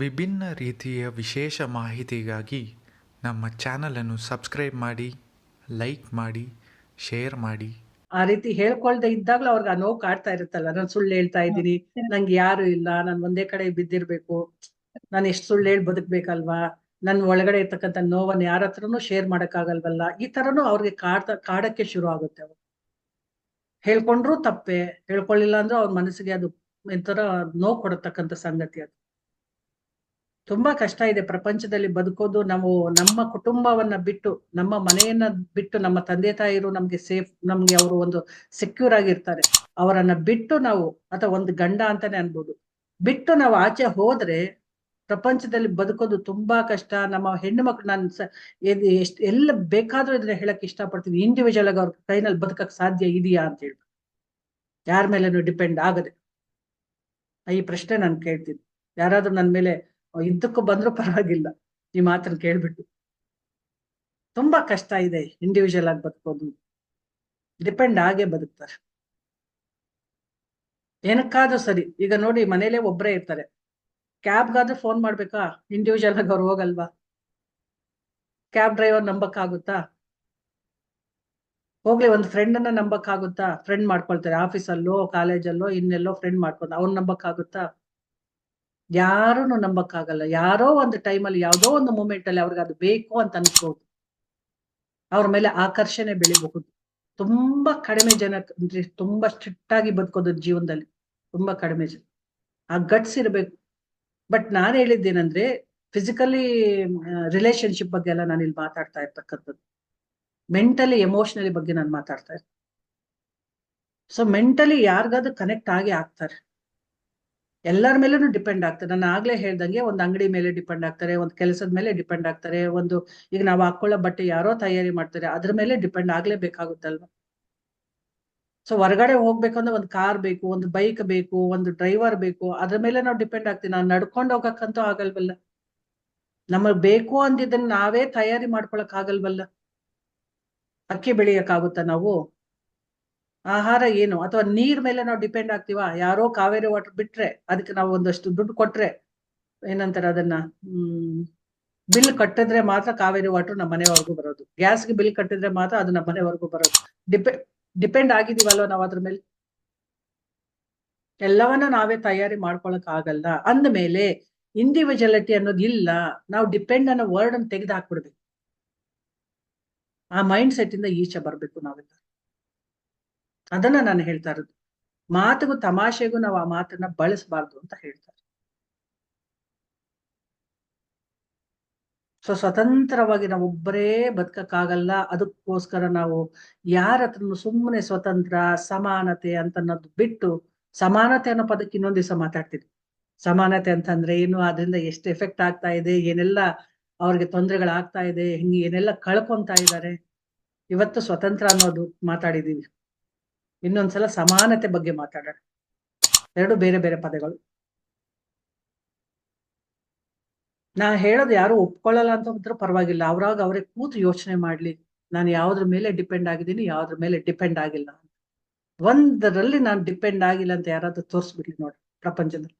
ವಿಭಿನ್ನ ರೀತಿಯ ವಿಶೇಷ ಮಾಹಿತಿಗಾಗಿ ನಮ್ಮ ಚಾನಲನ್ನು ಸಬ್ಸ್ಕ್ರೈಬ್ ಮಾಡಿ, ಲೈಕ್ ಮಾಡಿ, ಶೇರ್ ಮಾಡಿ. ಆ ರೀತಿ ಹೇಳ್ಕೊಳ್ದೆ ಇದ್ದಾಗ್ಲೂ ಅವ್ರಿಗೆ ಆ ನೋವು ಕಾಡ್ತಾ ಇರುತ್ತಲ್ಲ, ನಾನು ಸುಳ್ಳು ಹೇಳ್ತಾ ಇದ್ದೀನಿ, ನಂಗೆ ಯಾರು ಇಲ್ಲ, ನಾನು ಒಂದೇ ಕಡೆ ಬಿದ್ದಿರ್ಬೇಕು, ನಾನು ಎಷ್ಟು ಸುಳ್ಳು ಹೇಳಿ ಬದುಕ್ಬೇಕಲ್ವಾ, ನನ್ ಒಳಗಡೆ ಇರ್ತಕ್ಕಂಥ ನೋವನ್ನ ಯಾರ ಹತ್ರನು ಶೇರ್ ಮಾಡಕ್ಕಾಗಲ್ವಲ್ಲ, ಈ ತರನು ಅವ್ರಿಗೆ ಕಾಡ್ತಾ, ಕಾಡಕ್ಕೆ ಶುರು ಆಗುತ್ತೆ ಅವ್ರು. ಹೇಳ್ಕೊಂಡ್ರು ತಪ್ಪೆ ಹೇಳ್ಕೊಳ್ಳಿಲ್ಲ ಅಂದ್ರೆ ಅವ್ರ ಮನಸ್ಸಿಗೆ ಅದು ಒಂಥರ ನೋವು ಕೊಡತಕ್ಕಂಥ ಸಂಗತಿ ಅದು. ತುಂಬಾ ಕಷ್ಟ ಇದೆ ಪ್ರಪಂಚದಲ್ಲಿ ಬದುಕೋದು. ನಾವು ನಮ್ಮ ಕುಟುಂಬವನ್ನ ಬಿಟ್ಟು, ನಮ್ಮ ಮನೆಯನ್ನ ಬಿಟ್ಟು, ನಮ್ಮ ತಂದೆ ತಾಯಿರು ನಮ್ಗೆ ಸೇಫ್, ನಮ್ಗೆ ಅವರು ಒಂದು ಸೆಕ್ಯೂರ್ ಆಗಿರ್ತಾರೆ. ಅವರನ್ನ ಬಿಟ್ಟು ನಾವು, ಅಥವಾ ಒಂದು ಗಂಡ ಅಂತಾನೆ ಅನ್ಬೋದು. ಬಿಟ್ಟು ನಾವು ಆಚೆ ಹೋದ್ರೆ ಪ್ರಪಂಚದಲ್ಲಿ ಬದುಕೋದು ತುಂಬಾ ಕಷ್ಟ. ನಮ್ಮ ಹೆಣ್ಣು ಮಕ್ಳು ನಾನು ಎಷ್ಟು, ಎಲ್ಲ ಬೇಕಾದ್ರೂ ಇದನ್ನ ಹೇಳಕ್ ಇಷ್ಟಪಡ್ತೀನಿ. ಇಂಡಿವಿಜುವಲ್ ಆಗಿ ಅವ್ರ ಕೈನಲ್ಲಿ ಬದುಕಕ್ ಸಾಧ್ಯ ಇದೆಯಾ ಅಂತ ಹೇಳಿ. ಯಾರ ಮೇಲೇನು ಡಿಪೆಂಡ್ ಆಗದೆ. ಈ ಪ್ರಶ್ನೆ ನಾನು ಕೇಳ್ತೀನಿ. ಯಾರಾದ್ರೂ ನನ್ನ ಮೇಲೆ ಇದ್ದಕ್ಕೂ ಬಂದ್ರೂ ಪರವಾಗಿಲ್ಲ. ಈ ಮಾತನ್ನ ಕೇಳ್ಬಿಟ್ಟು. ತುಂಬಾ ಕಷ್ಟ ಇದೆ ಇಂಡಿವಿಜುವಲ್ ಆಗಿ ಬದುಕೋದು. ಡಿಪೆಂಡ್ ಆಗೇ ಬದುಕ್ತಾರೆ. ಏನಕ್ಕಾದ್ರೂ ಸರಿ. ಈಗ ನೋಡಿ, ಮನೇಲೆ ಒಬ್ಬರೇ ಇರ್ತಾರೆ. ಕ್ಯಾಬ್ಗಾದ್ರೂ ಫೋನ್ ಮಾಡ್ಬೇಕಾ? ಇಂಡಿವಿಜುವಲ್ ಆಗಿ ಅವ್ರು ಹೋಗಲ್ವಾ? ಕ್ಯಾಬ್ ಡ್ರೈವರ್ ನಂಬಕ್ಕಾಗುತ್ತಾ? ಹೋಗ್ಲಿ, ಒಂದು ಫ್ರೆಂಡ್ ಅನ್ನ ನಂಬಕ್ ಆಗುತ್ತಾ ಫ್ರೆಂಡ್ ಮಾಡ್ಕೊಳ್ತಾರೆ ಆಫೀಸಲ್ಲೋ ಕಾಲೇಜಲ್ಲೋ ಇನ್ನೆಲ್ಲೋ ಫ್ರೆಂಡ್ ಮಾಡ್ಕೊಂಡು ಅವ್ನ ನಂಬಕ್ ಆಗುತ್ತಾ ಯಾರೂನು ನಂಬಕ್ಕಾಗಲ್ಲ. ಯಾರೋ ಒಂದು ಟೈಮಲ್ಲಿ ಯಾವುದೋ ಒಂದು ಮೂಮೆಂಟ್ ಅಲ್ಲಿ ಅವ್ರಿಗೆ ಅದು ಬೇಕು ಅಂತ ಅನ್ಸ್ಬೋದು. ಅವ್ರ ಮೇಲೆ ಆಕರ್ಷಣೆ ಬೆಳಿಬಹುದು. ತುಂಬಾ ಕಡಿಮೆ ಜನ ಅಂದ್ರೆ ತುಂಬಾ ಸ್ಟ್ರಿಕ್ಟ್ ಆಗಿ ಬದುಕೋದು ಜೀವನದಲ್ಲಿ ತುಂಬಾ ಕಡಿಮೆ ಜನ. ಆ ಗಟ್ಸ್ ಇರಬೇಕು. ಬಟ್ ನಾನು ಹೇಳಿದ್ದೇನಂದ್ರೆ ಫಿಸಿಕಲಿ ರಿಲೇಶನ್ಶಿಪ್ ಬಗ್ಗೆ ಎಲ್ಲ ನಾನು ಇಲ್ಲಿ ಮಾತಾಡ್ತಾ ಇರ್ತಕ್ಕಂಥದ್ದು. ಮೆಂಟಲಿ ಎಮೋಷನಲಿ ಬಗ್ಗೆ ನಾನು ಮಾತಾಡ್ತಾ ಇರ್ತೀನಿ. ಸೊ ಮೆಂಟಲಿ ಯಾರಿಗಾದ್ರೂ ಕನೆಕ್ಟ್ ಆಗಿ ಆಗ್ತಾರೆ. ಎಲ್ಲರ ಮೇಲೂ ಡಿಪೆಂಡ್ ಆಗ್ತದೆ. ನಾನು ಆಗ್ಲೇ ಹೇಳ್ದಂಗೆ ಒಂದು ಅಂಗಡಿ ಮೇಲೆ ಡಿಪೆಂಡ್ ಆಗ್ತಾರೆ, ಒಂದು ಕೆಲಸದ ಮೇಲೆ ಡಿಪೆಂಡ್ ಆಗ್ತಾರೆ, ಒಂದು ಈಗ ನಾವು ಹಾಕೊಳ್ಳೋ ಬಟ್ಟೆ ಯಾರೋ ತಯಾರಿ ಮಾಡ್ತಾರೆ, ಅದ್ರ ಮೇಲೆ ಡಿಪೆಂಡ್ ಆಗ್ಲೇಬೇಕಾಗುತ್ತಲ್ವಾ ಸೊ ಹೊರಗಡೆ ಹೋಗ್ಬೇಕಂದ್ರೆ ಒಂದು ಕಾರ್ ಬೇಕು, ಒಂದು ಬೈಕ್ ಬೇಕು, ಒಂದು ಡ್ರೈವರ್ ಬೇಕು, ಅದ್ರ ಮೇಲೆ ನಾವು ಡಿಪೆಂಡ್ ಆಗ್ತೀವಿ. ನಾವು ನಡ್ಕೊಂಡು ಹೋಗಕ್ಕಂತೂ ಆಗಲ್ವಲ್ಲ. ನಮಗ್ ಬೇಕು ಅಂದಿದ್ದನ್ನ ನಾವೇ ತಯಾರಿ ಮಾಡ್ಕೊಳಕ್ ಆಗಲ್ವಲ್ಲ? ಅಕ್ಕಿ ಬೆಳೆಯಕ್ಕಾಗುತ್ತ ನಾವು? ಆಹಾರ ಏನು? ಅಥವಾ ನೀರ್ ಮೇಲೆ ನಾವು ಡಿಪೆಂಡ್ ಆಗ್ತೀವಾ? ಯಾರೋ ಕಾವೇರಿ ವಾಟರ್ ಬಿಟ್ರೆ ಅದಕ್ಕೆ ನಾವು ಒಂದಷ್ಟು ದುಡ್ಡು ಕೊಟ್ರೆ ಏನಂತಾರೆ ಅದನ್ನ? ಹ್ಮ್ ಬಿಲ್ ಕಟ್ಟಿದ್ರೆ ಮಾತ್ರ ಕಾವೇರಿ ವಾಟರ್ ನಮ್ಮ ಮನೆವರೆಗೂ ಬರೋದು. ಗ್ಯಾಸ್ಗೆ ಬಿಲ್ ಕಟ್ಟಿದ್ರೆ ಮಾತ್ರ ಅದು ನಮ್ಮ ಮನೆವರೆಗೂ ಬರೋದು. ಡಿಪೆಂಡ್ ಡಿಪೆಂಡ್ ಆಗಿದೀವಲ್ವ ನಾವು ಅದ್ರ ಮೇಲೆ? ಎಲ್ಲವನ್ನ ನಾವೇ ತಯಾರಿ ಮಾಡ್ಕೊಳಕ್ ಆಗಲ್ಲ. ಅಂದ ಮೇಲೆ ಇಂಡಿವಿಜುವಲಿಟಿ ಅನ್ನೋದು ಇಲ್ಲ. ನಾವು ಡಿಪೆಂಡ್ ಅನ್ನೋ ವರ್ಡ್ ಅನ್ನು ತೆಗೆದು ಹಾಕ್ಬಿಡ್ಬೇಕು. ಆ ಮೈಂಡ್ ಸೆಟ್ ಇಂದ ಈಚೆ ಬರ್ಬೇಕು ನಾವೆಲ್ಲ. ಅದನ್ನ ನಾನು ಹೇಳ್ತಾ ಇರೋದು. ಮಾತಿಗೂ ತಮಾಷೆಗೂ ನಾವು ಆ ಮಾತನ್ನ ಬಳಸಬಾರ್ದು ಅಂತ ಹೇಳ್ತಾರೆ. ಸೊ ಸ್ವತಂತ್ರವಾಗಿ ನಾವು ಒಬ್ಬರೇ ಬದುಕಕ್ಕಾಗಲ್ಲ, ಅದಕ್ಕೋಸ್ಕರ ನಾವು ಯಾರ ಹತ್ರನು ಸುಮ್ಮನೆ ಸ್ವತಂತ್ರ, ಸಮಾನತೆ ಅಂತ ಅನ್ನೋದು ಬಿಟ್ಟು, ಸಮಾನತೆ ಅನ್ನೋ ಪದಕ್ಕೆ ಇನ್ನೊಂದ್ ದಿವಸ ಮಾತಾಡ್ತಿದ್ವಿ ಸಮಾನತೆ ಅಂತಂದ್ರೆ ಏನು, ಅದರಿಂದ ಎಷ್ಟು ಎಫೆಕ್ಟ್ ಆಗ್ತಾ ಇದೆ, ಏನೆಲ್ಲ ಅವ್ರಿಗೆ ತೊಂದರೆಗಳಾಗ್ತಾ ಇದೆ, ಹಿಂಗೆ ಏನೆಲ್ಲ ಕಳ್ಕೊಂತಾ ಇದ್ದಾರೆ ಇವತ್ತು ಸ್ವತಂತ್ರ ಅನ್ನೋದು ಮಾತಾಡಿದೀವಿ. ಇನ್ನೊಂದ್ಸಲ ಸಮಾನತೆ ಬಗ್ಗೆ ಮಾತಾಡೋಣ. ಎರಡು ಬೇರೆ ಬೇರೆ ಪದಗಳು. ನಾ ಹೇಳೋದು ಯಾರು ಒಪ್ಕೊಳ್ಳಲ್ಲ ಅಂತ ಪರವಾಗಿಲ್ಲ. ಅವ್ರಾಗ ಅವ್ರಿಗೆ ಕೂತು ಯೋಚನೆ ಮಾಡ್ಲಿ. ನಾನು ಯಾವ್ದ್ರ ಮೇಲೆ ಡಿಪೆಂಡ್ ಆಗಿದ್ದೀನಿ, ಯಾವ್ದ್ರ ಮೇಲೆ ಡಿಪೆಂಡ್ ಆಗಿಲ್ಲ ಒಂದರಲ್ಲಿ ನಾನು ಡಿಪೆಂಡ್ ಆಗಿಲ್ಲ ಅಂತ ಯಾರಾದ್ರೂ ತೋರಿಸ್ಬಿಡ್ಲಿ ನೋಡಿ ಪ್ರಪಂಚದಲ್ಲಿ.